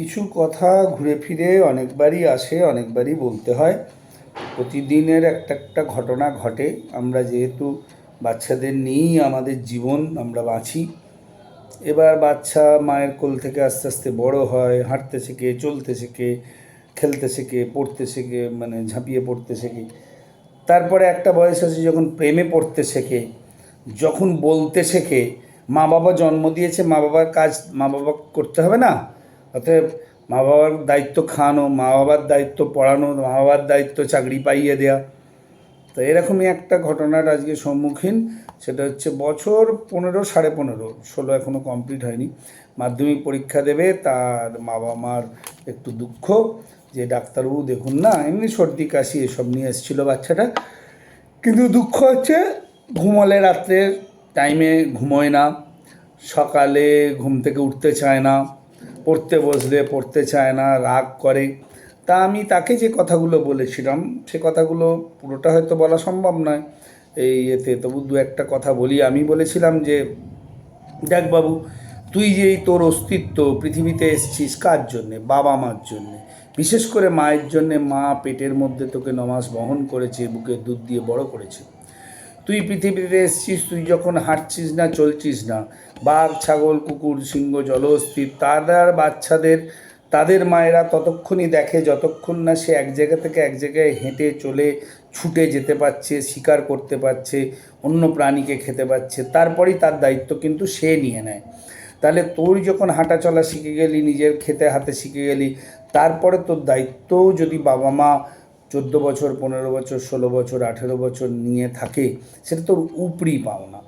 কিছু কথা ঘুরে ফিরে অনেকবারই আসে, অনেকবারই বলতে হয়। প্রতিদিনের একটা একটা ঘটনা ঘটে। আমরা যেহেতু বাচ্চাদের নিয়েই আমাদের জীবন আমরা বাঁচি। এবার বাচ্চা মায়ের কোল থেকে আস্তে আস্তে বড় হয়, হাঁটতে শেখে, চলতে শেখে, খেলতে শেখে, পড়তে শেখে মানে ঝাঁপিয়ে পড়তে শেখে। তারপরে একটা বয়স আছে যখন প্রেমে পড়তে শেখে, যখন বলতে শেখে, মা বাবা জন্ম দিয়েছে, মা বাবার কাজ, মা বাবা করতে হবে না? অতএব মা বাবার দায়িত্ব খাওয়ানো মা বাবার দায়িত্ব পড়ানো মা বাবার দায়িত্ব চাকরি পাইয়ে দেওয়া তো এরকমই একটা ঘটনার আজকে সম্মুখীন। সেটা হচ্ছে বছর পনেরো, সাড়ে পনেরো, ষোলো এখনও কমপ্লিট হয়নি। মাধ্যমিক পরীক্ষা দেবে, তার মা বাবা মার একটু দুঃখ, যে ডাক্তারবাবু দেখুন না, এমনি সর্দি, কাশি এসব নিয়ে এসেছিল বাচ্চাটা। কিন্তু দুঃখ হচ্ছে, ঘুমলে রাত্রে টাইমে ঘুমোয় না, সকালে ঘুম থেকে উঠতে চায় না। পড়তে বসলে, পড়তে চায় না, রাগ করে। তা আমি তাকে যে কথাগুলো বলেছিলাম, সে কথাগুলো পুরোটা হয়তো বলা সম্ভব নয়। এই এতে তবু দু একটা কথা বলি। আমি বলেছিলাম যে, দেখ বাবু, তুই যে তোর অস্তিত্ব পৃথিবীতে এসেছিস কার জন্যে? বাবা মার জন্যে? বিশেষ করে মায়ের জন্যে মা পেটের মধ্যে তোকে নমাজ বহন করেছে, বুকে দুধ দিয়ে বড় করেছে। তুই পৃথিবীতে এসছিস, তুই যখন হাঁটছিস না, চলছিস না। বাঘ, ছাগল, কুকুর, সিংহ জলস্থির তাদের বাচ্চাদের, তাদের মায়েরা ততক্ষণই দেখে যতক্ষণ না সে এক জায়গা থেকে এক জায়গায় হেঁটে চলে, ছুটে যেতে পারছে, শিকার করতে পারছে, অন্য প্রাণীকে খেতে পারছে, তারপরেই তার দায়িত্ব কিন্তু সে নিয়ে নেয়। তাহলে তোর যখন হাঁটা চলা শিখে গেলি, নিজের খেতে হাতে শিখে গেলি, তারপরে তোর দায়িত্ব যদি বাবা মা চোদ্দ বছর, পনেরো বছর, ষোলো বছর, আঠেরো বছর নিয়ে থাকে, সেটা তোর উপরি পাওনা।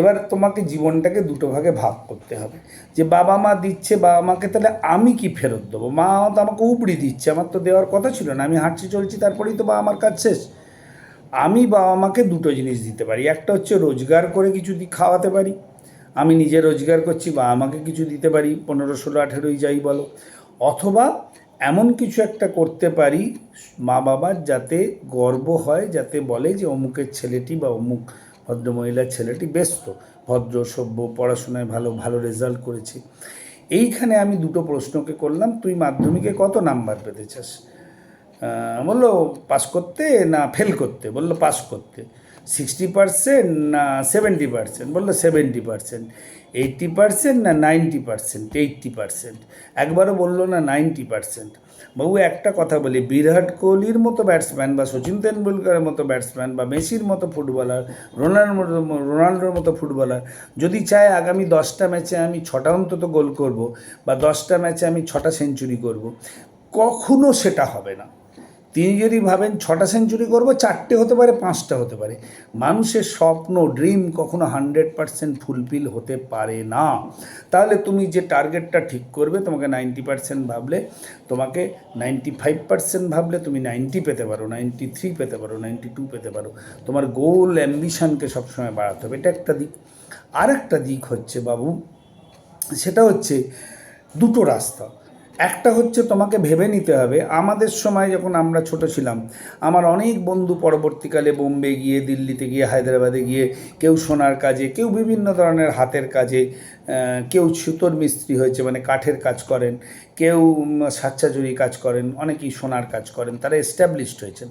এবার তোমাকে জীবনটাকে দুটো ভাগে ভাগ করতে হবে। যে বাবা মা দিচ্ছে, বাবা মাকে তাহলে আমি কি ফেরত দেবো? মা তো আমাকে উপরি দিচ্ছে, আমার তো দেওয়ার কথা ছিল না, আমি হাঁটছি, চলছি, তারপরেই তো বাবা আমার কাজ শেষ। আমি বাবা মাকে দুটো জিনিস দিতে পারি, একটা হচ্ছে রোজগার করে কিছু দি খাওয়াতে পারি, আমি নিজে রোজগার করছি বা আমাকে কিছু দিতে পারি, পনেরো, ষোলো, আঠেরোই যাই বলো, অথবা এমন কিছু একটা করতে পারি মা বাবার যাতে গর্ব হয়, যাতে বলে যে অমুকের ছেলেটি বা অমুক ভদ্রমহিলার ছেলেটি ব্যস্ত, ভদ্র, সভ্য, পড়াশোনায় ভালো ভালো রেজাল্ট করেছে। এইখানে আমি দুটো প্রশ্নকে করলাম, তুই মাধ্যমিকে কত নাম্বার পেতে চাস? বলল, পাস করতে না ফেল করতে? বলল, পাস করতে। সিক্সটি পার্সেন্ট না সেভেন্টি পার্সেন্ট বলল সেভেন্টি পার্সেন্ট এইট্টি পার্সেন্ট না নাইনটি পার্সেন্ট এইট্টি পার্সেন্ট একবারও বলল না নাইনটি পার্সেন্ট বাবু, একটা কথা বলি, বিরাট কোহলির মতো ব্যাটসম্যান বা সচিন তেন্ডুলকারের মতো ব্যাটসম্যান বা মেসির মতো ফুটবলার রোনাল্ডোর রোনাল্ডোর মতো ফুটবলার যদি চায় আগামী দশটা ম্যাচে আমি ছটা অন্তত গোল করব বা দশটা ম্যাচে আমি ছটা সেঞ্চুরি করব, কখনো সেটা হবে না। তিনি যদি ভাবেন ছটা সেঞ্চুরি করব, চারটে হতে পারে, পাঁচটা হতে পারে। মানুষের স্বপ্ন ড্রিম কখনো হান্ড্রেড পারসেন্ট ফুলফিল হতে পারে না। তাহলে তুমি যে টার্গেটটা ঠিক করবে, তোমাকে নাইনটি পারসেন্ট ভাবলে, তোমাকে নাইনটি ফাইভ পারসেন্ট ভাবলে তুমি নাইনটি পেতে পারো, নাইনটি থ্রি পেতে পারো, নাইনটি টু পেতে পারো। তোমার গোল অ্যাম্বিশনকে সবসময় বাড়াতে হবে। এটা একটা দিক। আর একটা দিক হচ্ছে বাবু, সেটা হচ্ছে দুটো রাস্তা। একটা হচ্ছে তোমাকে ভেবে নিতে হবে আমাদের সময় যখন আমরা ছোট ছিলাম আমার অনেক বন্ধু পরবর্তীকালে বোম্বে গিয়ে দিল্লিতে গিয়ে হায়দ্রাবাদে গিয়ে কেউ সোনার কাজে কেউ বিভিন্ন ধরনের হাতের কাজে কেউ সুতোর মিস্ত্রি হয়েছে মানে কাঠের কাজ করেন কেউ উম, স্বেচ্ছাজুরি কাজ করেন অনেকেই সোনার কাজ করেন তারা এস্টাবলিশড হয়েছেন।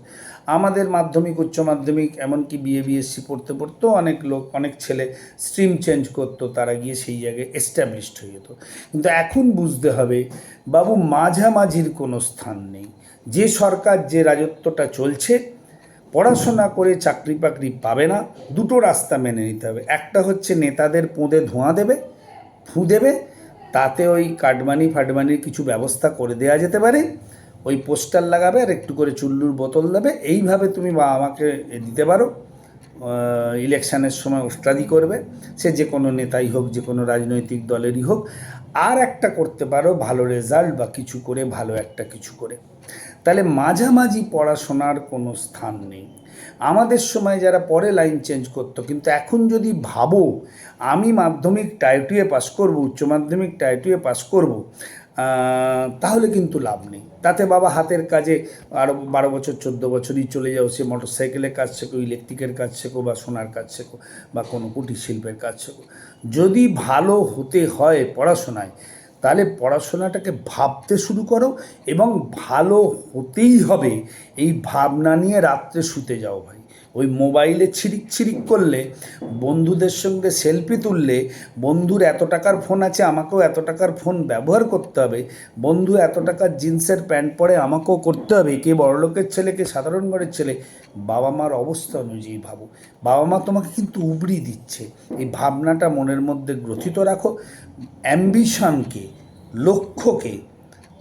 আমাদের মাধ্যমিক উচ্চ মাধ্যমিক এমনকি বিএ বিএসসি পড়তে পড়তেও অনেক লোক অনেক ছেলে স্ট্রিম চেঞ্জ করতো তারা গিয়ে সেই জায়গায় এস্টাবলিশড হয়ে যেত। কিন্তু এখন বুঝতে হবে বাবু, মাঝামাঝির কোনো স্থান নেই। যে সরকার যে রাজত্বটা চলছে, পড়াশোনা করে চাকরি বাকরি পাবে না, দুটো রাস্তা মেনে নিতে হবে। একটা হচ্ছে নেতাদের পোঁদে ধোঁয়া দেবে, ফু দেবে, তাতে ওই কাটমানি ফাটমানির কিছু ব্যবস্থা করে দেওয়া যেতে পারে, ওই পোস্টার লাগাবে আর একটু করে চুল্লুর বোতল দেবে। এইভাবে তুমি বা আমাকে দিতে পারো। ইলেকশানের সময় ওস্তাদি করবে। সে যে কোনো নেতাই হোক, যে কোনো রাজনৈতিক দলেরই হোক, আর একটা করতে পারো, ভালো রেজাল্ট বা কিছু করে, ভালো একটা কিছু করে। তাহলে মাঝামাঝি পড়াশোনার কোনো স্থান নেই। আমাদের সময় যারা পরে লাইন চেঞ্জ করতো, কিন্তু এখন যদি ভাবো, আমি মাধ্যমিক টাইটুয়ে পাস করব, উচ্চ মাধ্যমিক টাইটুয়ে পাস করব তাহলে কিন্তু লাভ নেই। তাতে বাবা হাতের কাজে আরও বারো বছর, চোদ্দ বছরই চলে যাও, সে মোটর সাইকেলের কাজ শেখো, ইলেকট্রিকের কাজ শেখো বা সোনার কাজ শেখো বা কোনো কুটির শিল্পের কাজ শেখো। যদি ভালো হতে হয় পড়াশোনায়, তাহলে পড়াশোনাটাকে ভাবতে শুরু করো এবং ভালো হতেই হবে, এই ভাবনা নিয়ে রাত্রে শুতে যাও ভাই। ওই মোবাইলে ছিরিক ছিরিক করলে, বন্ধুদের সঙ্গে সেলফি তুললে, বন্ধুর এত টাকার ফোন আছে, আমাকেও এত টাকার ফোন ব্যবহার করতে হবে, বন্ধু এত টাকার জিন্সের প্যান্ট পরে আমাকেও করতে হবে, কে বড়লোকের ছেলে, কে সাধারণ ঘরের ছেলে বাবা মার অবস্থা অনুযায়ী ভাবো। বাবা মা তোমাকে কিন্তু উবড়ি দিচ্ছে। এই ভাবনাটা মনের মধ্যে গ্রথিত রাখো। অ্যাম্বিশনকে, লক্ষ্যকে,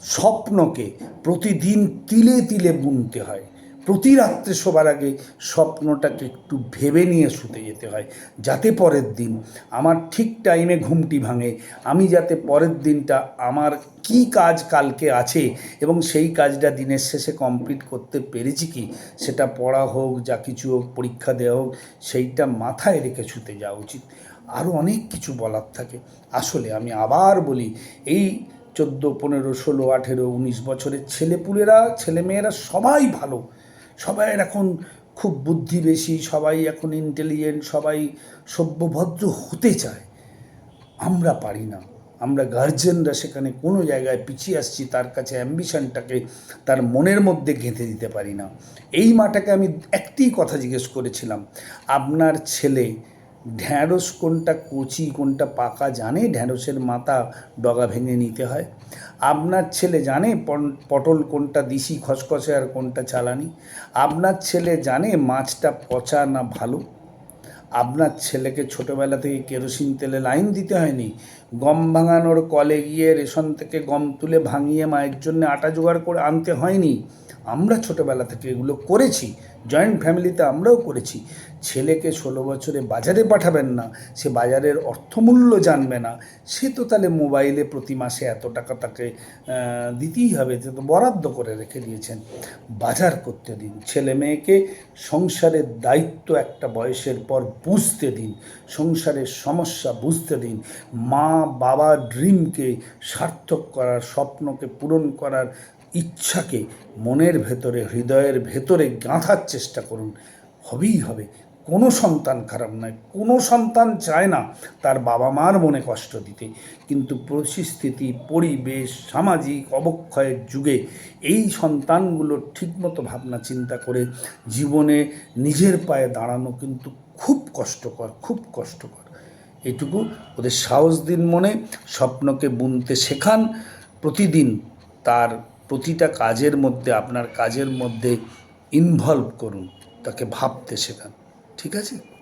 স্বপ্নকে প্রতিদিন তিলে তিলে বুনতে হয়। প্রতি রাত্রে শোবার আগে স্বপ্নটাকে একটু ভেবে নিয়ে শুতে যেতে হয়, যাতে পরের দিন আমার ঠিক টাইমে ঘুমটি ভাঙে। আমি যাতে পরের দিনটা আমার কি কাজ কালকে আছে এবং সেই কাজটা দিনের শেষে কমপ্লিট করতে পেরেছি কি, সেটা পড়া হোক, যা কিছু হোক, পরীক্ষা দেওয়া হোক, সেইটা মাথায় রেখে শুতে যাওয়া উচিত। আরও অনেক কিছু বলার থাকে। আসলে আমি আবার বলি, এই চোদ্দ, পনেরো, ষোলো, আঠেরো, উনিশ বছরের ছেলেপুলেরা, ছেলেমেয়েরা সবাই ভালো। সবাই এখন খুব বুদ্ধি বেশি সবাই এখন ইন্টেলিজেন্ট সবাই সভ্যভদ্র হতে চায়। আমরা পারি না। আমরা গার্জেনরা সেখানে কোনো জায়গায় পিছিয়ে আসছি, তার কাছে অ্যাম্বিশনটাকে তার মনের মধ্যে গেঁথে দিতে পারি না। এই মাটাকে আমি একটি কথা জিজ্ঞেস করেছিলাম, আপনার ছেলে ঢ্যাঁড়স কোনটা কচি, কোনটা পাকা জানে? ঢ্যাঁড়সের মাথা ডগা ভেঙে নিতে হয়। আপনার ছেলে জানে পটল কোনটা দিশি, খসখসে আর কোনটা চালানি? আপনার ছেলে জানে মাছটা পচা না ভালো? আপনার ছেলেকে ছোটোবেলা থেকে কেরোসিন তেলে লাইন দিতে হয়নি? গম ভাঙানোর কলে গিয়ে রেশন থেকে গম তুলে ভাঙিয়ে মায়ের জন্য আটা জোগাড় করে আনতে হয়নি? আমরা ছোটোবেলা থেকে এগুলো করেছি। জয়েন্ট ফ্যামিলিতে আমরাও করেছি। ছেলেকে ষোলো বছরে বাজারে পাঠাবেন না, সে বাজারের অর্থমূল্য জানবে না। সে তো তাহলে মোবাইলে প্রতি মাসে এত টাকা তাকে দিতেই হবে তো বরাদ্দ করে রেখে দিয়েছেন। বাজার করতে দিন, ছেলে মেয়েকে সংসারের দায়িত্ব একটা বয়সের পর বুঝতে দিন, সংসারের সমস্যা বুঝতে দিন। মা বাবা ড্রিমকে সার্থক করার, স্বপ্নকে পূরণ করার ইচ্ছাকে মনের ভেতরে, হৃদয়ের ভেতরে গাঁথার চেষ্টা করুন। হবেই হবে। কোনো সন্তান খারাপ নয়। কোনো সন্তান চায় না তার বাবা মার মনে কষ্ট দিতে। কিন্তু পরিস্থিতি, পরিবেশ, সামাজিক অবক্ষয়ের যুগে এই সন্তানগুলো ঠিকমতো ভাবনা চিন্তা করে জীবনে নিজের পায়ে দাঁড়ানো কিন্তু খুব কষ্টকর খুব কষ্টকর। এটুকু ওদের সাহস দিন মনে, স্বপ্নকে বুনতে শেখান। প্রতিদিন তার প্রতিটা কাজের মধ্যে আপনার কাজের মধ্যে ইনভলভ করুন তাকে ভাবতে শেখান। ঠিক আছে?